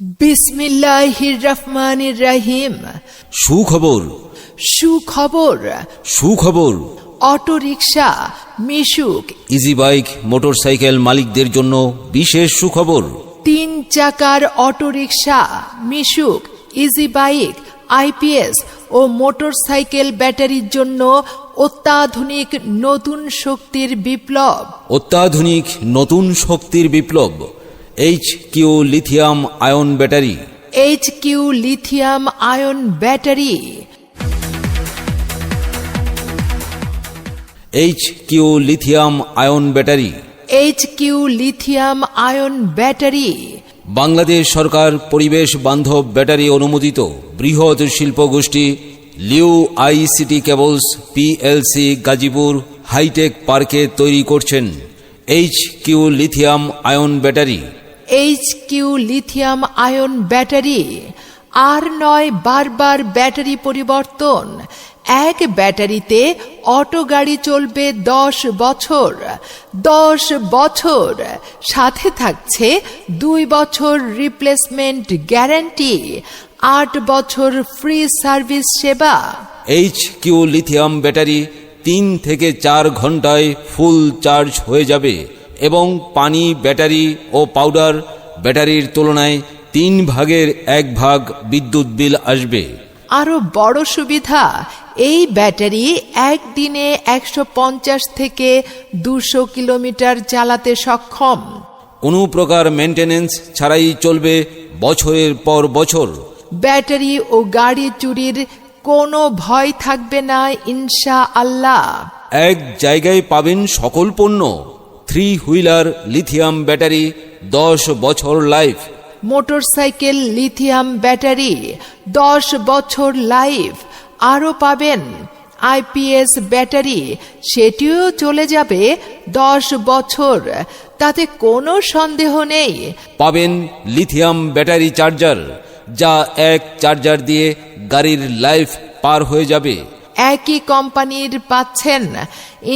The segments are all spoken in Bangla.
বিসমিল্লাহির রহমানির রহিম। সুখবর। সুখবর। সুখবর। Autorickshaw Mishuk. Easy bike motorcycle মালিকদের জন্য বিশেষ সুখবর। তিন চাকার autorickshaw Mishuk easy bike IPS ও মোটরসাইকেল ব্যাটারির জন্য অত্যাধুনিক নতুন শক্তির বিপ্লব। অত্যাধুনিক নতুন শক্তির বিপ্লব। H Q lithium ion battery H Q lithium ion battery H Q lithium ion battery H Q lithium ion battery Bangladesh সরকার পরিবেশ বান্ধব ব্যাটারি অনুমোদিত বৃহৎ শিল্পগোষ্ঠী Liu ICT cables PLC Gazipur hitech পার্কে তৈরি করছেন H Q lithium ion battery H Q lithium ion battery আর নয় বারবার ব্যাটারি পরিবর্তন। এক ব্যাটারিতে অটো গাড়ি চলবে দশ বছর। দশ বছর। সাথে থাকছে দুই বছর রিপ্লেসমেন্ট গ্যারান্টি আট বছর ফ্রি সার্ভিস সেবা। এইচ কিউ লিথিয়াম ব্যাটারি তিন থেকে চার ঘন্টায় ফুল চার্জ হয়ে যাবে। এবং পানি ব্যাটারি ও পাউডার ব্যাটারির তুলনায় তিন ভাগের এক ভাগ বিদ্যুৎ বিল আসবে। আরও বড় সুবিধা এই ব্যাটারি একদিনে একশো পঞ্চাশ থেকে দুশো কিলোমিটার চালাতে সক্ষম। কোনো প্রকার মেনটেনেন্স ছাড়াই চলবে বছরের পর বছর। ব্যাটারি ও গাড়ি চুরির কোনো ভয় থাকবে না ইনশা আল্লাহ এক জায়গায় পাবেন সকল পণ্য। থ্রি হুইলার লিথিয়াম ব্যাটারি দশ বছর লাইফ। মোটরসাইকেল লিথিয়াম ব্যাটারি দশ বছর লাইফ। আরও পাবেন আইপিএস ব্যাটারি সেটিও চলে যাবে দশ বছর। তাতে কোনো সন্দেহ নেই। পাবেন লিথিয়াম ব্যাটারি চার্জার যা এক চার্জার দিয়ে গাড়ির লাইফ পার হয়ে যাবে। একই কোম্পানির পাচ্ছেন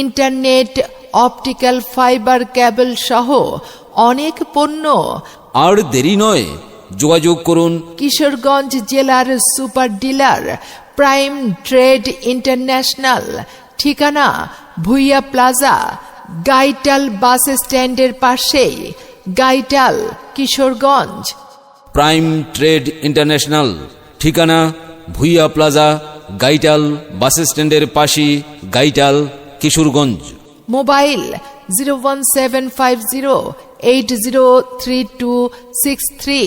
ইন্টারনেট অপটিক্যাল ফাইবার কেবল সহ অনেক পণ্য। আর দেরি নয় যোগাযোগ করুন। কিশোরগঞ্জ জেলার super dealer prime trade international ঠিকানা ভুইয়া প্লাজা গাইটাল বাস স্ট্যান্ডের পাশেই Gaital Kishoreganj. Prime trade international ঠিকানা ভুইয়া প্লাজা গাইটাল বাস স্ট্যান্ডের পাশে Gaital Kishoreganj. Mobile zero one seven five zero eight zero three two six three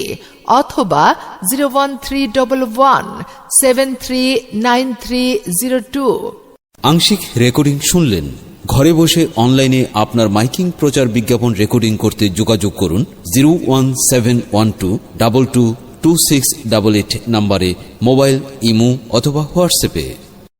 অথবা zero one three double one seven three nine three zero two. আংশিক রেকর্ডিং শুনলেন। ঘরে বসে অনলাইনে আপনার মাইকিং প্রচার বিজ্ঞাপন রেকর্ডিং করতে যোগাযোগ করুন zero one seven one two double two two six double eight নাম্বারে মোবাইল ইমু অথবা হোয়াটসঅ্যাপে